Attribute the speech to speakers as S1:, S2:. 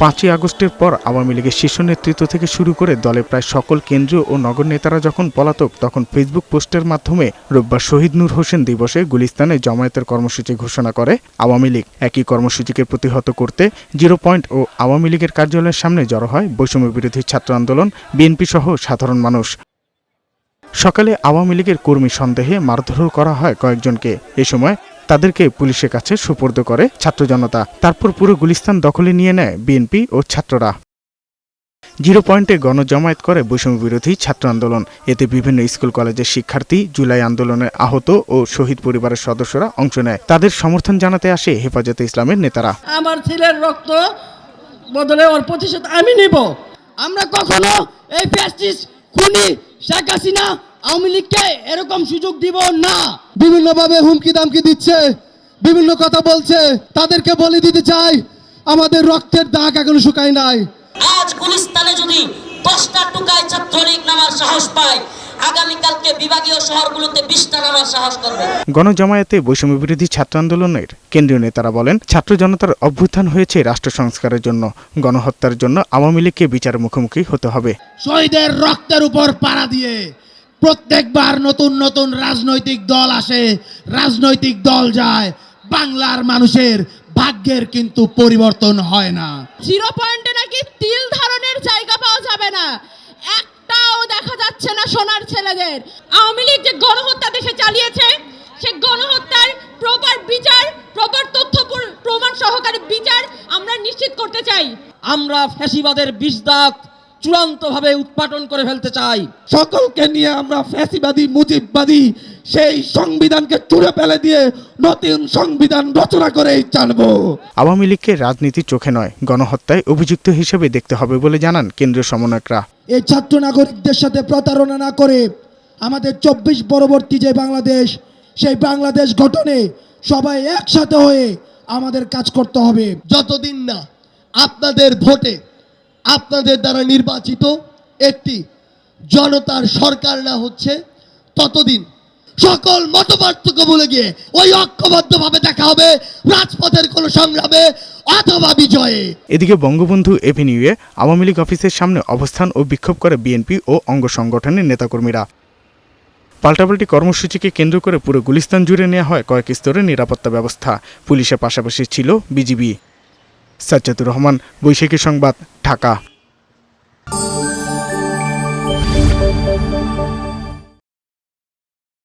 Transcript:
S1: পাঁচই আগস্টের পর আওয়ামী লীগের শীর্ষ নেতৃত্ব থেকে শুরু করে দলের প্রায় সকল কেন্দ্রীয় ও নগর নেতারা যখন পলাতক, তখন ফেসবুক পোস্টের মাধ্যমে রোববার শহীদ নূর হোসেন দিবসে গুলিস্তানে জমায়েতের কর্মসূচি ঘোষণা করে আওয়ামী লীগ। একই কর্মসূচিকে প্রতিহত করতে জিরো পয়েন্ট ও আওয়ামী লীগের কার্যালয়ের সামনে জড়ো হয় বৈষম্য বিরোধী ছাত্র আন্দোলন, বিএনপি সহ সাধারণ মানুষ। সকালে আওয়ামী লীগের কর্মী সন্দেহে মারধরও করা হয় কয়েকজনকে। এ সময় তাদেরকে পুলিশের কাছে সুপর্দ করে ছাত্র জনতা। তারপর পুরো গুলিস্তান দখলে নিয়ে নেয় বিএনপি ও ছাত্ররা। জিরো পয়েন্টে গণজমায়েত করে বৈষম্য বিরোধী ছাত্র আন্দোলন। এতে বিভিন্ন স্কুল, কলেজের শিক্ষার্থী জুলাই আন্দোলনে আহত ও শহীদ পরিবারের সদস্যরা অংশ নেয়। তাদের সমর্থন জানাতে আসে হেফাজতে ইসলামের নেতারা।
S2: আমার ছেলের রক্ত বদলে ওর প্রতিশোধ আমি নিব। আমরা কখনো এই ফ্যাসিস্ট খুনি শেখ হাসিনা আওয়ামী লীগকে এরকম সুযোগ দিব না।
S3: বিভিন্নভাবে হুমকি দামকি দিচ্ছে বিভিন্ন কথা বলছে তাদেরকে বলে দিতে চাই আমাদের রক্তের দাগ এখনও শুকায় নাই।
S4: আজ গুলিস্তানে যদি দশটা টুকায় ছাত্রলীগ নামার সাহস পায় আগামীকালকে বিভাগীয় শহরগুলোতে বিশটা নামার সাহস করবে।
S1: গণজমায়েতে বৈষম্য বিরোধী ছাত্র আন্দোলনের কেন্দ্রীয় নেতারা বলেন ছাত্র জনতার অভ্যুত্থান হয়েছে রাষ্ট্র সংস্কারের জন্য গণহত্যার জন্য আওয়ামী লীগকে বিচার মুখোমুখি হতে হবে।
S5: শহীদের রক্তের উপর পাড়া দিয়ে প্রত্যেকবার নতুন নতুন রাজনৈতিক দল আসে রাজনৈতিক দল যায় বাংলার মানুষের ভাগ্যের কিন্তু পরিবর্তন হয় না।
S6: জিরো পয়েন্টে নাকি তিল ধারণের জায়গা পাওয়া যাবে না। একটাও দেখা যাচ্ছে না সোনার ছেলেদের। আওয়ামী লীগ যে গণহত্যা দেশে চালিয়েছে সে গণহত্যার প্রপার বিচার প্রপার তথ্য প্র- প্রমাণ সহকারে বিচার আমরা নিশ্চিত করতে চাই।
S2: আমরা ফ্যাসিবাদের বিষ দাগ চূড়ান্তভাবে উৎপাটন করে ফেলতে চাই।
S3: সকলকে নিয়ে আমরা ফ্যাসিবাদী মুজিববাদী সেই সংবিধানকে চুড়ে ফেলে দিয়ে নতুন সংবিধান রচনা করেই জানব
S1: আওয়ামী লীগকে রাজনীতি চোখে নয় গণহত্যায় অভিযুক্ত হিসেবে দেখতে হবে বলে জানান কেন্দ্রীয় সমন্বয়করা।
S5: এই ছাত্র নাগরিকদের সাথে প্রতারণা না করে আমাদের চব্বিশ পরবর্তী যে বাংলাদেশ সেই বাংলাদেশ গঠনে সবাই একসাথে হয়ে আমাদের কাজ করতে হবে।
S3: যতদিন না আপনাদের ভোটে আপনাদের দ্বারা নির্বাচিত একটি জনতার সরকার না হচ্ছে। ততদিন সকল মতপার্থক্য ভুলে গিয়ে ওই ঐক্যবদ্ধভাবে দেখা হবে, রাজপথের কোনো সংগ্রামে অথবা বিজয়ে।
S1: এদিকে বঙ্গবন্ধু এভিনিউয়ে আওয়ামী লীগ অফিসের সামনে অবস্থান ও বিক্ষোভ করে বিএনপি ও অঙ্গ সংগঠনের নেতাকর্মীরা। পাল্টাপাল্টি কর্মসূচিকে কেন্দ্র করে পুরো গুলিস্তান জুড়ে নেওয়া হয় কয়েক স্তরের নিরাপত্তা ব্যবস্থা। পুলিশের পাশাপাশি ছিল বিজিবি। সাজ্জাদুর রহমান বৈশাখী সংবাদ ঢাকা।